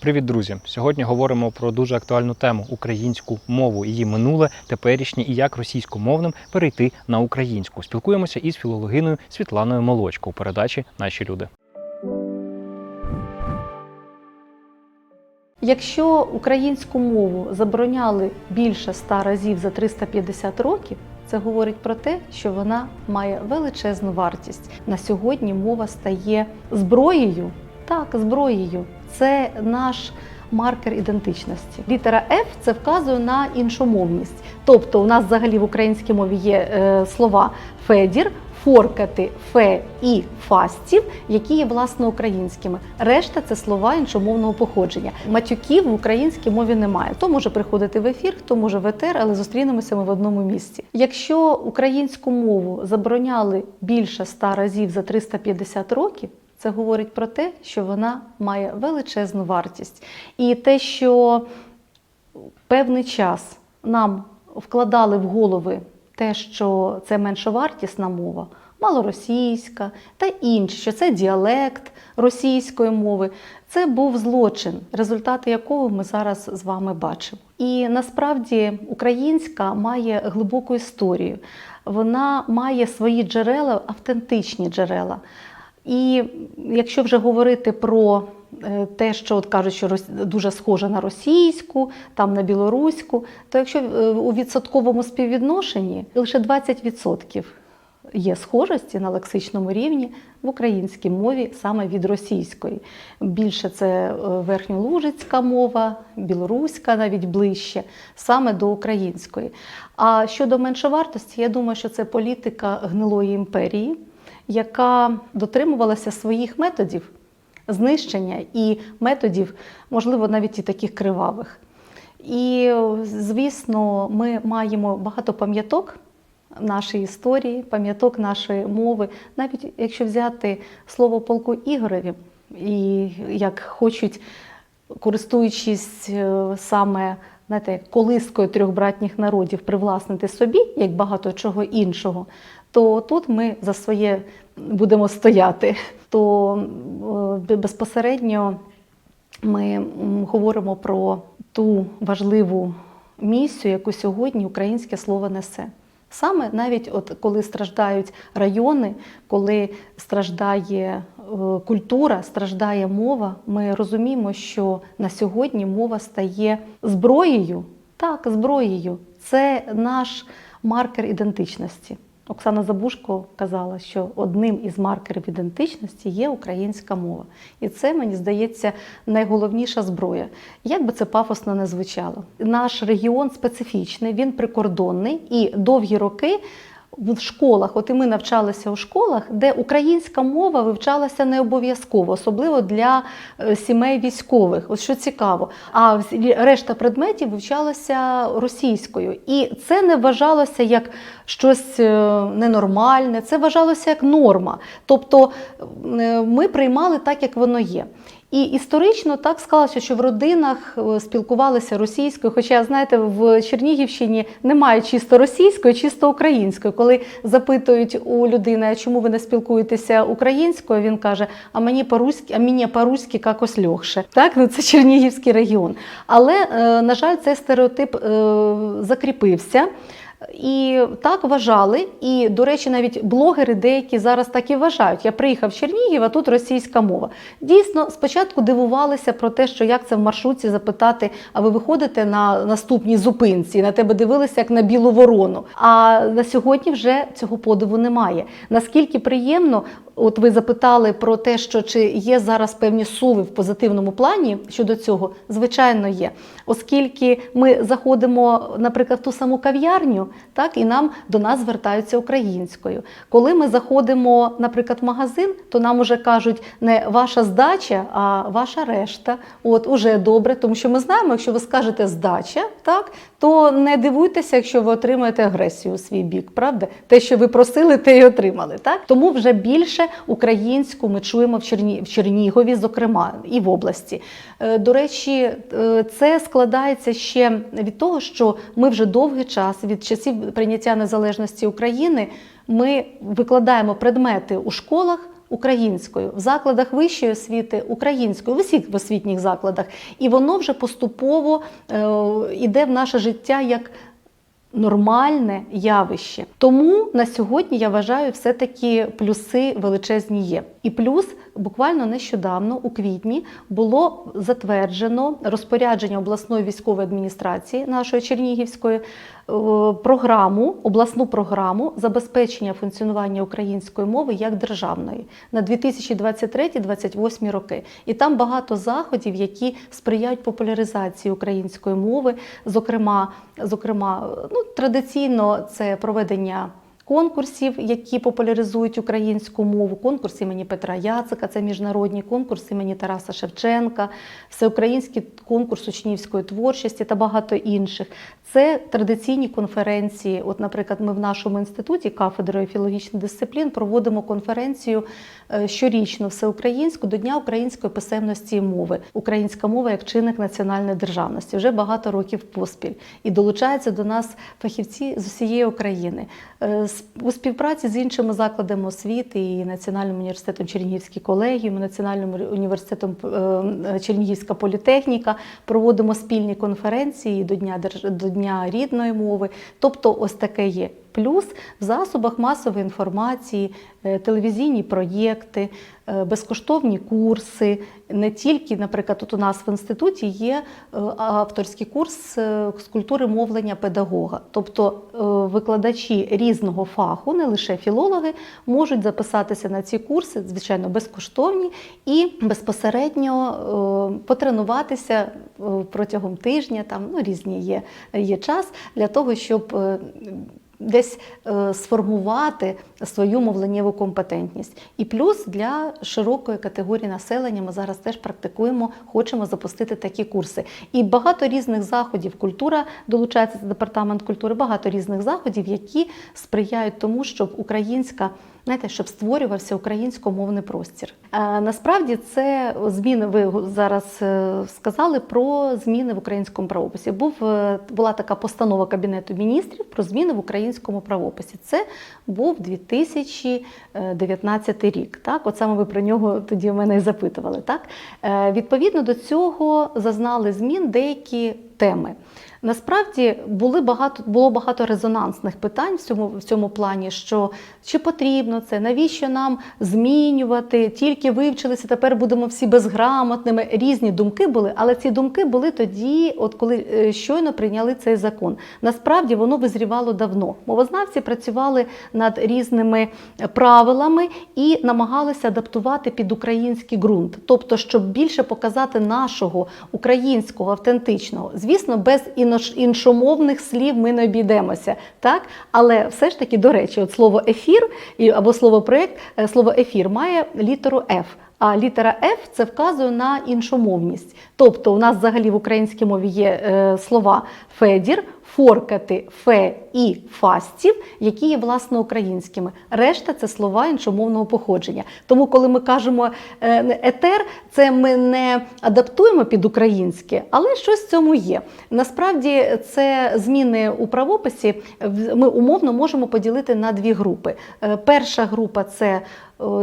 Привіт, друзі! Сьогодні говоримо про дуже актуальну тему українську мову, її минуле, теперішнє і як російськомовним перейти на українську. Спілкуємося із філологиною Світланою Молочко у передачі Наші люди. Якщо українську мову забороняли більше ста разів за 350 років, це говорить про те, що вона має величезну вартість. На сьогодні мова стає зброєю. Так, зброєю. Це наш маркер ідентичності. Літера F це вказує на іншомовність. Тобто, у нас взагалі в українській мові є е, слова Федір, форкати, фе і фастів, які є власне українськими. Решта це слова іншомовного походження. Матюків в українській мові немає. Хто може приходити в ефір, хто може в етер, але зустрінемося ми в одному місці. Якщо українську мову забороняли більше ста разів за 350 років. Це говорить про те, що вона має величезну вартість. І те, що певний час нам вкладали в голови те, що це меншовартісна мова, малоросійська та інше, що це діалект російської мови, це був злочин, результати якого ми зараз з вами бачимо. І насправді українська має глибоку історію. Вона має свої джерела, автентичні джерела. І якщо вже говорити про е, те, що от кажуть, що дуже схоже на російську, там на білоруську, то якщо е, у відсотковому співвідношенні лише 20% є схожості на лексичному рівні в українській мові саме від російської. Більше це е, верхньолужицька мова, білоруська навіть ближче, саме до української. А щодо меншовартості, я думаю, що це політика гнилої імперії яка дотримувалася своїх методів знищення і методів, можливо, навіть і таких кривавих. І, звісно, ми маємо багато пам'яток нашої історії, пам'яток нашої мови, навіть якщо взяти слово полку Ігореві, і як хочуть, користуючись е, саме знаєте, колискою трьох братніх народів, привласнити собі, як багато чого іншого, то тут ми за своє будемо стояти. То е, безпосередньо ми говоримо про ту важливу місію, яку сьогодні українське слово несе. Саме навіть от коли страждають райони, коли страждає е, культура, страждає мова, ми розуміємо, що на сьогодні мова стає зброєю. Так, зброєю. Це наш маркер ідентичності. Оксана Забушко казала, що одним із маркерів ідентичності є українська мова. І це, мені здається, найголовніша зброя. Як би це пафосно не звучало. Наш регіон специфічний, він прикордонний і довгі роки. В школах, от і ми навчалися у школах, де українська мова вивчалася не обов'язково, особливо для е, сімей військових. От що цікаво. А решта предметів вивчалася російською. І це не вважалося як щось е, ненормальне, це вважалося як норма. Тобто е, ми приймали так, як воно є. І історично так склалося, що в родинах е, спілкувалися російською. Хоча, знаєте, в Чернігівщині немає чисто російської, чисто української. Коли запитують у людини, чому ви не спілкуєтеся українською, він каже: А мені по-руськи, а мені по-руськи якось легше. Так, ну це Чернігівський регіон. Але, е, на жаль, цей стереотип е, закріпився. І так вважали. І, до речі, навіть блогери деякі зараз так і вважають. Я приїхав в Чернігів, а тут російська мова. Дійсно, спочатку дивувалися про те, що як це в маршрутці запитати, а ви виходите на наступній зупинці, на тебе дивилися як на білу ворону. А на сьогодні вже цього подиву немає. Наскільки приємно, от ви запитали про те, що чи є зараз певні суви в позитивному плані щодо цього, звичайно, є. Оскільки ми заходимо, наприклад, в ту саму кав'ярню, так і нам до нас звертаються українською. Коли ми заходимо, наприклад, в магазин, то нам уже кажуть не ваша здача, а ваша решта. От уже добре, тому що ми знаємо, якщо ви скажете здача, так то не дивуйтеся, якщо ви отримаєте агресію у свій бік, правда? Те, що ви просили, те й отримали. Так тому вже більше українську ми чуємо в, Черні... в Чернігові, зокрема, і в області. Е, До речі, е, це складається ще від того, що ми вже довгий час від часів прийняття незалежності України ми викладаємо предмети у школах українською, в закладах вищої освіти українською, в усіх освітніх закладах. І воно вже поступово е, йде в наше життя як нормальне явище. Тому на сьогодні я вважаю, все-таки плюси величезні є. І плюс буквально нещодавно, у квітні, було затверджено розпорядження обласної військової адміністрації нашої Чернігівської е, програму, обласну програму забезпечення функціонування української мови як державної на 2023-2028 роки. І там багато заходів, які сприяють популяризації української мови. Зокрема, зокрема, ну традиційно це проведення. Конкурсів, які популяризують українську мову, конкурс імені Петра Яцика, це міжнародні конкурс імені Тараса Шевченка, всеукраїнський конкурс учнівської творчості та багато інших. Це традиційні конференції. От, наприклад, ми в нашому інституті кафедрою філологічних дисциплін проводимо конференцію е, щорічно всеукраїнську до Дня української писемності і мови. Українська мова як чинник національної державності вже багато років поспіль. І долучаються до нас фахівці з усієї України. Е, с- У співпраці з іншими закладами освіти і Національним університетом Чернігівський колегіум, Національним університетом е, Чернігівська політехніка проводимо спільні конференції до Дня до Дня рідної мови. Тобто, ось таке є. Плюс в засобах масової інформації, е, телевізійні проєкти, е, безкоштовні курси. Не тільки, наприклад, тут у нас в інституті є е, авторський курс з культури мовлення педагога. Тобто викладачі різного фаху, не лише філологи, можуть записатися на ці курси, звичайно, безкоштовні, і безпосередньо потренуватися протягом тижня. Там ну, різні є, є час для того, щоб десь е, сформувати свою мовленнєву компетентність. І плюс для широкої категорії населення ми зараз теж практикуємо, хочемо запустити такі курси. І багато різних заходів. Культура долучається до департамент культури, багато різних заходів, які сприяють тому, щоб українська. Знаєте, щоб створювався українськомовний простір. Е, насправді це зміни. Ви зараз е, сказали про зміни в українському правописі. Був е, була така постанова кабінету міністрів про зміни в українському правописі. Це був 2019 рік. Так, от саме ви про нього тоді в мене і запитували. Так, Е, відповідно до цього зазнали змін деякі теми. Насправді були багато було багато резонансних питань в цьому в цьому плані, що чи потрібно це, навіщо нам змінювати, тільки вивчилися, тепер будемо всі безграмотними. Різні думки були, але ці думки були тоді, от коли е, щойно прийняли цей закон. Насправді воно визрівало давно. Мовознавці працювали над різними правилами і намагалися адаптувати під український ґрунт, тобто, щоб більше показати нашого українського автентичного. Звісно, без інош- іншомовних слів ми не обійдемося, так? Але все ж таки, до речі, от слово ефір або слово проєкт, е, слово ефір має літеру F. А літера F це вказує на іншомовність. Тобто, у нас взагалі в українській мові є е, слова федір, форкати, фе і фастів, які є власне українськими. Решта це слова іншомовного походження. Тому, коли ми кажемо е, етер, це ми не адаптуємо під українське, але щось в цьому є. Насправді, це зміни у правописі ми умовно можемо поділити на дві групи. Е, Перша група це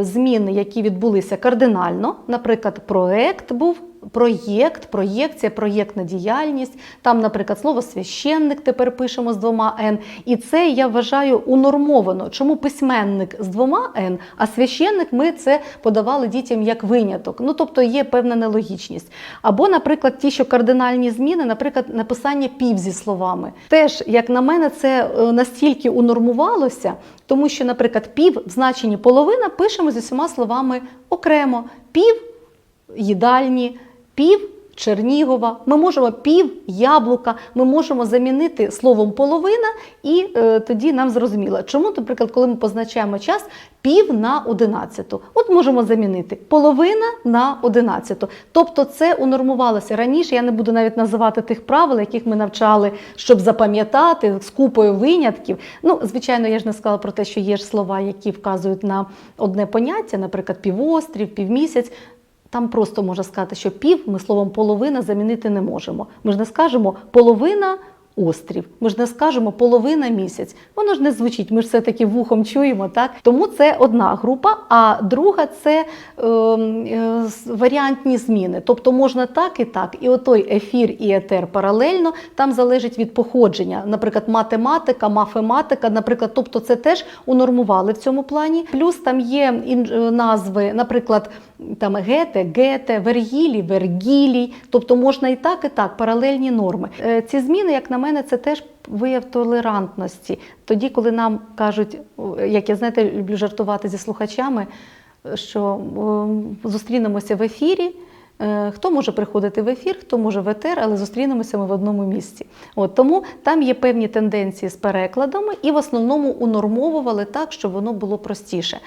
зміни, які відбулися кардинально. Наприклад, проект був. Проєкт, проєкція, проєктна діяльність. Там, наприклад, слово священник тепер пишемо з двома Н. І це я вважаю унормовано. Чому письменник з двома Н, а священник ми це подавали дітям як виняток. Ну тобто є певна нелогічність. Або, наприклад, ті, що кардинальні зміни, наприклад, написання пів зі словами. Теж, як на мене, це е, настільки унормувалося, тому що, наприклад, пів в значенні половина пишемо з усіма словами окремо. Пів їдальні, пів Чернігова. Ми можемо пів яблука, ми можемо замінити словом половина, і е, тоді нам зрозуміло, чому, наприклад, коли ми позначаємо час пів на одинадцяту, от можемо замінити половина на одинадцяту. Тобто це унормувалося раніше. Я не буду навіть називати тих правил, яких ми навчали, щоб запам'ятати з купою винятків. Ну, звичайно, я ж не сказала про те, що є ж слова, які вказують на одне поняття, наприклад, півострів, півмісяць. Там просто можна сказати, що пів ми словом половина замінити не можемо. Ми ж не скажемо половина острів. Ми ж не скажемо половина місяць. Воно ж не звучить. Ми ж все таки вухом чуємо. Так тому це одна група. А друга це е, е, варіантні зміни. Тобто можна так і так. І отой ефір і етер паралельно там залежить від походження. Наприклад, математика, мафематика, наприклад, тобто це теж унормували в цьому плані. Плюс там є е, назви, наприклад, там гете, гете, вергілі, вергілій. Тобто можна і так, і так, паралельні норми. Е, Ці зміни, як на мене, це теж вияв толерантності. Тоді, коли нам кажуть, як я знаєте, люблю жартувати зі слухачами, що зустрінемося в ефірі. Е, Хто може приходити в ефір, хто може в етер, але зустрінемося ми в одному місці. От тому там є певні тенденції з перекладами, і в основному унормовували так, щоб воно було простіше.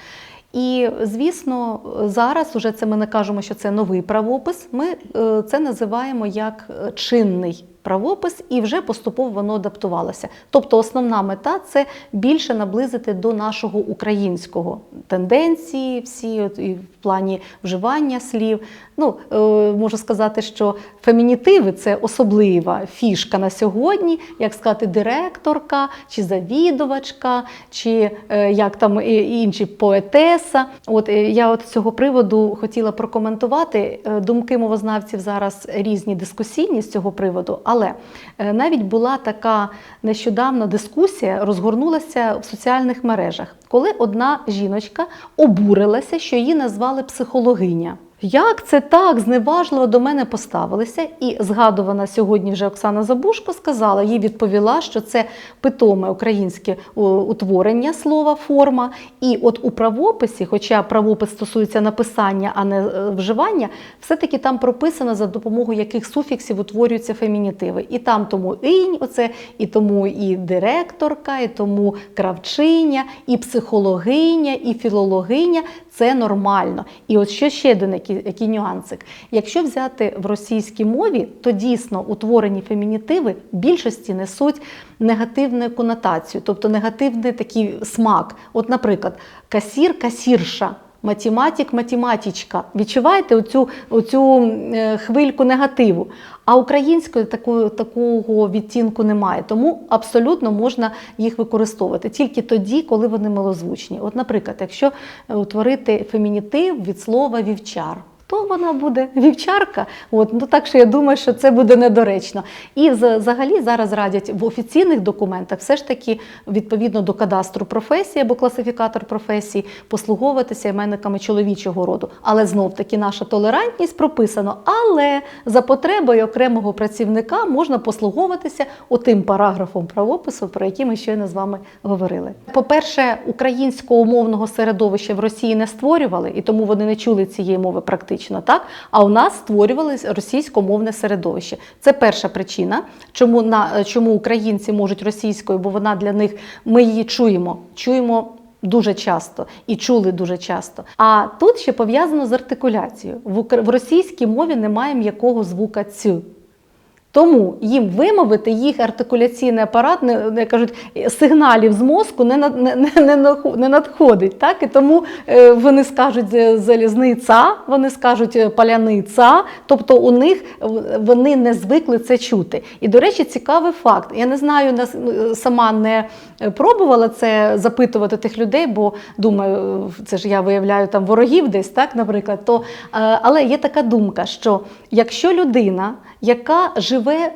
І звісно, зараз уже це ми не кажемо, що це новий правопис. Ми е, це називаємо як е, чинний правопис, і вже поступово воно адаптувалося. Тобто, основна мета це більше наблизити до нашого українського тенденції, всі і в плані вживання слів. Ну е, можу сказати, що фемінітиви це особлива фішка на сьогодні, як сказати, директорка чи завідувачка, чи е, як там інші поетеса. От е, я от цього приводу хотіла прокоментувати. Думки мовознавців зараз різні дискусійні з цього приводу, але е, навіть була така нещодавна дискусія, розгорнулася в соціальних мережах, коли одна жіночка обурилася, що її назвали психологиня. Як це так зневажливо до мене поставилися? І згадувана сьогодні вже Оксана Забушко сказала, їй відповіла, що це питоме українське утворення слова, форма. І от у правописі, хоча правопис стосується написання, а не е, вживання, все-таки там прописано за допомогою яких суфіксів утворюються фемінітиви. І там тому інь, оце, і тому і директорка, і тому кравчиня, і психологиня, і філологиня це нормально. І от що ще один який, який нюансик. Якщо взяти в російській мові, то дійсно утворені фемінітиви в більшості несуть негативну конотацію, тобто негативний такий смак. От, наприклад, касір, касірша. Математик, математичка. Відчуваєте оцю, оцю е, хвильку негативу. А українською такого, такого відтінку немає. Тому абсолютно можна їх використовувати тільки тоді, коли вони милозвучні. От, наприклад, якщо е, утворити фемінітив від слова вівчар. То вона буде вівчарка. От, ну так що я думаю, що це буде недоречно. І взагалі зараз радять в офіційних документах все ж таки відповідно до кадастру професії або класифікатор професій послуговуватися іменниками чоловічого роду. Але знов таки наша толерантність прописано. Але за потребою окремого працівника можна послуговуватися отим параграфом правопису, про який ми щойно з вами говорили. По-перше, українського мовного середовища в Росії не створювали, і тому вони не чули цієї мови практично так. А у нас створювалось російськомовне середовище. Це перша причина, чому на чому українці можуть російською, бо вона для них ми її чуємо. Чуємо. Дуже часто і чули дуже часто. А тут ще пов'язано з артикуляцією. В, російській мові немає м'якого звука цю. Тому їм вимовити їх артикуляційний апарат не, не кажуть сигналів з мозку не, не, не, не, надходить. Так? І тому е, вони скажуть е, залізниця, вони скажуть е, паляниця, тобто у них вони не звикли це чути. І, до речі, цікавий факт. Я не знаю, ну, сама не пробувала це запитувати тих людей, бо думаю, це ж я виявляю там ворогів десь, так, наприклад. То, але є така думка, що якщо людина, яка живе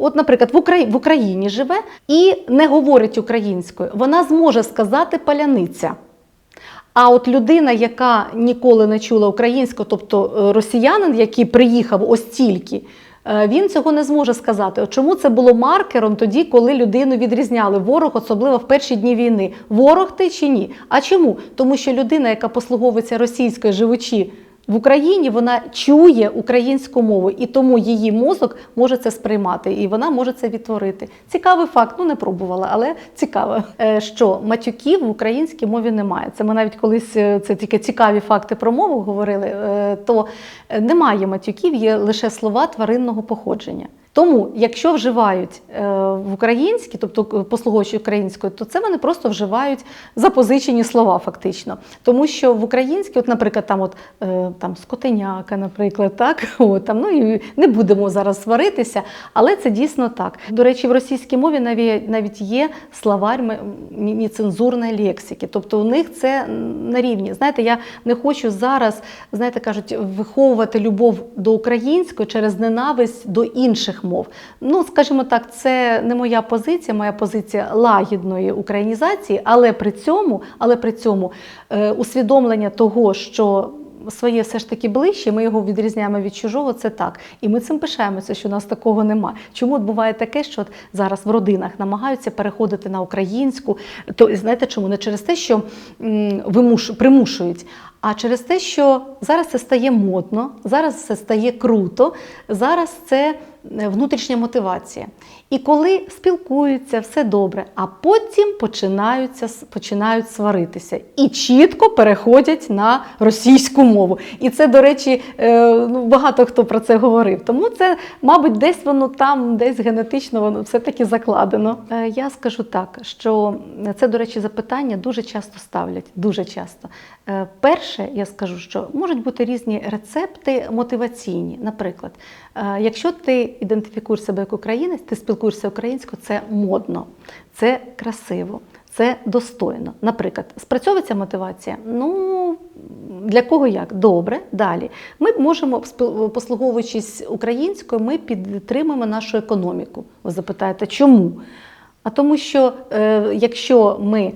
От, наприклад, в Украї- в Україні живе і не говорить українською, вона зможе сказати паляниця. А от людина, яка ніколи не чула українську, тобто е, росіянин, який приїхав ось тільки, е, він цього не зможе сказати. От чому це було маркером тоді, коли людину відрізняли ворог, особливо в перші дні війни? Ворог ти чи ні? А чому? Тому що людина, яка послуговується російською, живучи в Україні, вона чує українську мову, і тому її мозок може це сприймати, і вона може це відтворити. Цікавий факт, ну не пробувала, але цікаво, Е, що матюків в українській мові немає. Це ми навіть колись е, це тільки цікаві факти про мову говорили. е, То немає матюків, є лише слова тваринного походження. Тому, якщо вживають е, в українській, тобто е, послуговуючи українською, то це вони просто вживають запозичені слова, фактично. Тому що в українській, от, наприклад, там, от, е, там скотиняка, наприклад, так, от, там, ну, і не будемо зараз сваритися, але це дійсно так. До речі, в російській мові навіть, навіть є словарь нецензурної лексики. Тобто у них це на рівні. Знаєте, я не хочу зараз, знаєте, кажуть, виховувати любов до української через ненависть до інших мов. Ну, скажімо так, це не моя позиція, моя позиція лагідної українізації, але при цьому, але при цьому е, усвідомлення того, що своє все ж таки ближче, ми його відрізняємо від чужого, це так. І ми цим пишаємося, що у нас такого немає. Чому от буває таке, що от зараз в родинах намагаються переходити на українську? То знаєте чому? Не через те, що вимуш, примушують, а через те, що зараз це стає модно, зараз це стає круто, зараз це внутрішня мотивація. І коли спілкуються, все добре, а потім починаються, починають сваритися і чітко переходять на російську мову. І це, до речі, е, ну, багато хто про це говорив. Тому це, мабуть, десь воно там, десь генетично воно все-таки закладено. Е, Я скажу так, що це, до речі, запитання дуже часто ставлять. Дуже часто. Е, Перше, я скажу, що можуть бути різні рецепти мотиваційні. Наприклад, якщо ти ідентифікуєш себе як українець, ти спілкуєшся українською, це модно, це красиво. Це достойно. Наприклад, спрацьовується мотивація. Ну для кого як? Добре, далі. Ми можемо, послуговуючись українською, ми підтримуємо нашу економіку. Ви запитаєте, чому? А тому, що е, якщо ми,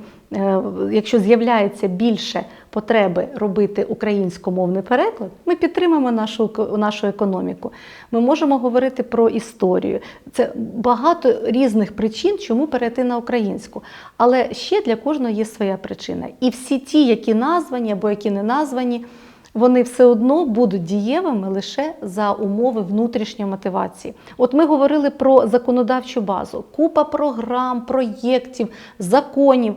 якщо з'являється більше потреби робити українськомовний переклад, ми підтримуємо нашу, нашу економіку. Ми можемо говорити про історію. Це багато різних причин, чому перейти на українську. Але ще для кожного є своя причина. І всі ті, які названі або які не названі, вони все одно будуть дієвими лише за умови внутрішньої мотивації. От ми говорили про законодавчу базу, купа програм, проєктів, законів.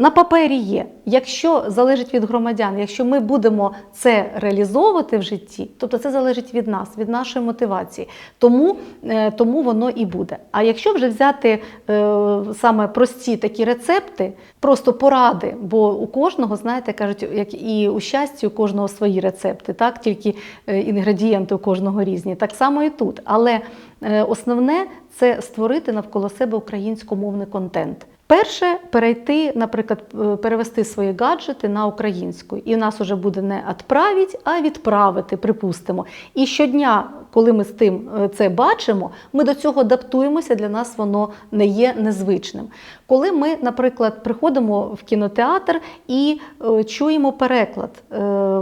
На папері є. Якщо залежить від громадян, якщо ми будемо це реалізовувати в житті, тобто це залежить від нас, від нашої мотивації. Тому, е, тому воно і буде. А якщо вже взяти е, саме прості такі рецепти, просто поради, бо у кожного, знаєте, кажуть, як і у щасті, у кожного свої рецепти, так тільки е, інгредієнти у кожного різні. Так само і тут. Але основне це створити навколо себе українськомовний контент. Перше перейти, наприклад, е, перевести свої гаджети на українську. І в нас вже буде не «отправить», а відправити, припустимо. І щодня, коли ми з тим е, це бачимо, ми до цього адаптуємося, для нас воно не є незвичним. Коли ми, наприклад, приходимо в кінотеатр і е, чуємо переклад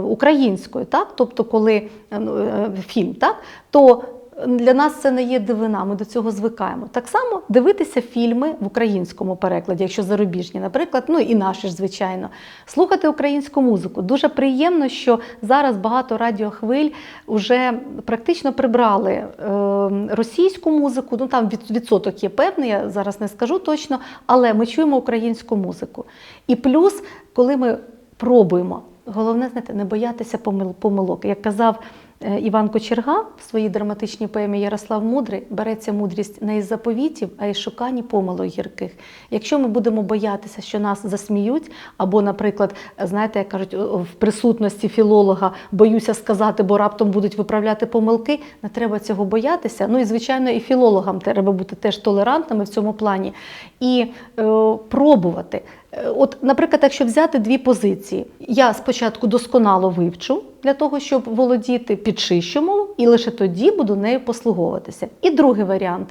українською, так? тобто, коли ну, фільм, так? то для нас це не є дивина, ми до цього звикаємо. Так само дивитися фільми в українському перекладі, якщо зарубіжні, наприклад, ну і наші ж, звичайно, слухати українську музику. Дуже приємно, що зараз багато радіохвиль вже практично прибрали е, російську музику. Ну там відсоток є певний, я зараз не скажу точно, але ми чуємо українську музику. І плюс, коли ми пробуємо, головне знаєте, не боятися помилок. Як казав Іван Кочерга в своїй драматичній поемі Ярослав Мудрий береться мудрість не із заповітів, а із шукань помилок гірких. Якщо ми будемо боятися, що нас засміють, або, наприклад, знаєте, як кажуть, в присутності філолога боюся сказати, бо раптом будуть виправляти помилки, не треба цього боятися. Ну і звичайно, і філологам треба бути теж толерантними в цьому плані і е, пробувати. Е, От, наприклад, якщо взяти дві позиції, я спочатку досконало вивчу для того, щоб володіти підчищу мову, і лише тоді буду нею послуговуватися. І другий варіант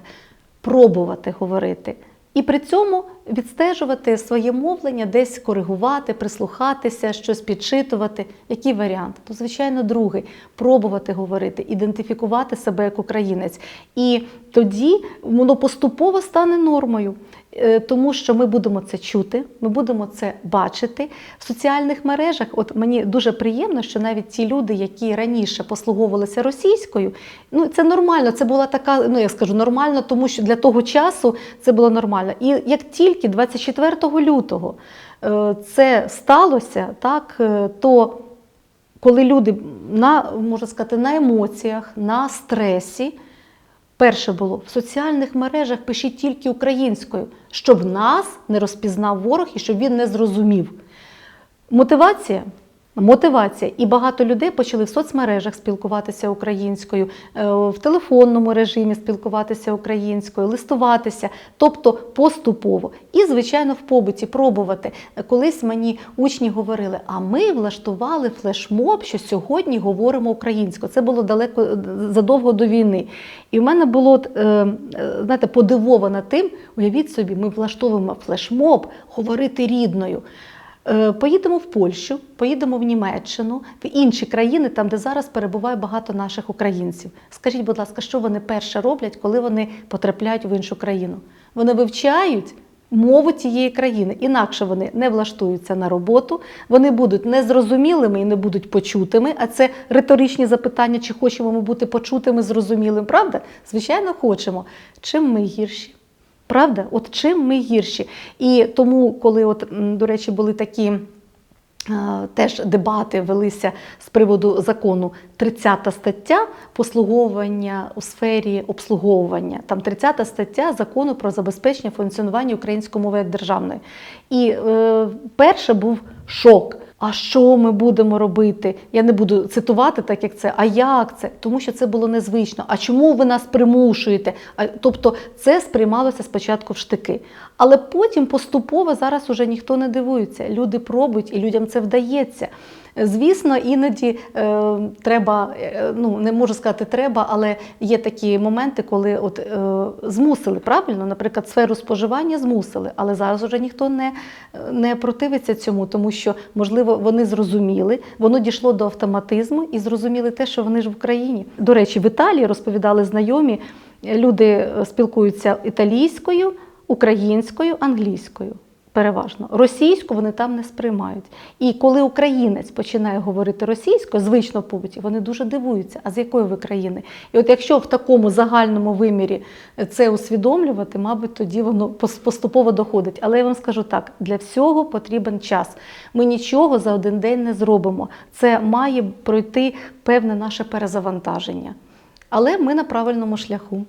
пробувати говорити. І при цьому відстежувати своє мовлення, десь коригувати, прислухатися, щось підчитувати. Який варіант? То, звичайно, другий пробувати говорити, ідентифікувати себе як українець. І тоді воно поступово стане нормою. Е, Тому що ми будемо це чути, ми будемо це бачити в соціальних мережах. От мені дуже приємно, що навіть ті люди, які раніше послуговувалися російською, ну це нормально. Це була така, ну я скажу нормально, тому що для того часу це було нормально. І як тільки 24 лютого е, це сталося, так е, то коли люди на можна сказати на емоціях, на стресі Перше було в соціальних мережах пишіть тільки українською, щоб нас не розпізнав ворог і щоб він не зрозумів. Мотивація. Мотивація. І багато людей почали в соцмережах спілкуватися українською, е, в телефонному режимі спілкуватися українською, листуватися, тобто поступово. І, звичайно, в побуті пробувати. Колись мені учні говорили: а ми влаштували флешмоб, що сьогодні говоримо українською. Це було далеко задовго до війни. І в мене було е, знаєте, подивовано тим, уявіть собі, ми влаштовуємо флешмоб говорити рідною. Е, Поїдемо в Польщу, поїдемо в Німеччину, в інші країни, там, де зараз перебуває багато наших українців. Скажіть, будь ласка, що вони перше роблять, коли вони потрапляють в іншу країну? Вони вивчають мову тієї країни, інакше вони не влаштуються на роботу, вони будуть незрозумілими і не будуть почутими. А це риторичні запитання, чи хочемо ми бути почутими, зрозумілим, правда? Звичайно, хочемо. Чим ми гірші? Правда? От чим ми гірші? І тому, коли, от, до речі, були такі е, теж дебати велися з приводу закону 30 стаття послуговування у сфері обслуговування. Там 30 стаття закону про забезпечення функціонування української мови як державної. І е, перше був шок. А що ми будемо робити? Я не буду цитувати так, як це. А як це? Тому що це було незвично. А чому ви нас примушуєте? А, тобто це сприймалося спочатку в штики. Але потім поступово зараз уже ніхто не дивується. Люди пробують і людям це вдається. Звісно, іноді е, треба, е, ну не можу сказати треба, але є такі моменти, коли от е, змусили правильно, наприклад, сферу споживання змусили, але зараз вже ніхто не, не противиться цьому, тому що можливо вони зрозуміли, воно дійшло до автоматизму і зрозуміли те, що вони ж в Україні. До речі, в Італії розповідали знайомі, люди е, спілкуються італійською, українською, англійською. Переважно російську вони там не сприймають. І коли українець починає говорити російською, звично побуті, вони дуже дивуються, а з якої ви країни? І от якщо в такому загальному вимірі це усвідомлювати, мабуть, тоді воно поступово доходить. Але я вам скажу так: для всього потрібен час. Ми нічого за один день не зробимо. Це має пройти певне наше перезавантаження. Але ми на правильному шляху.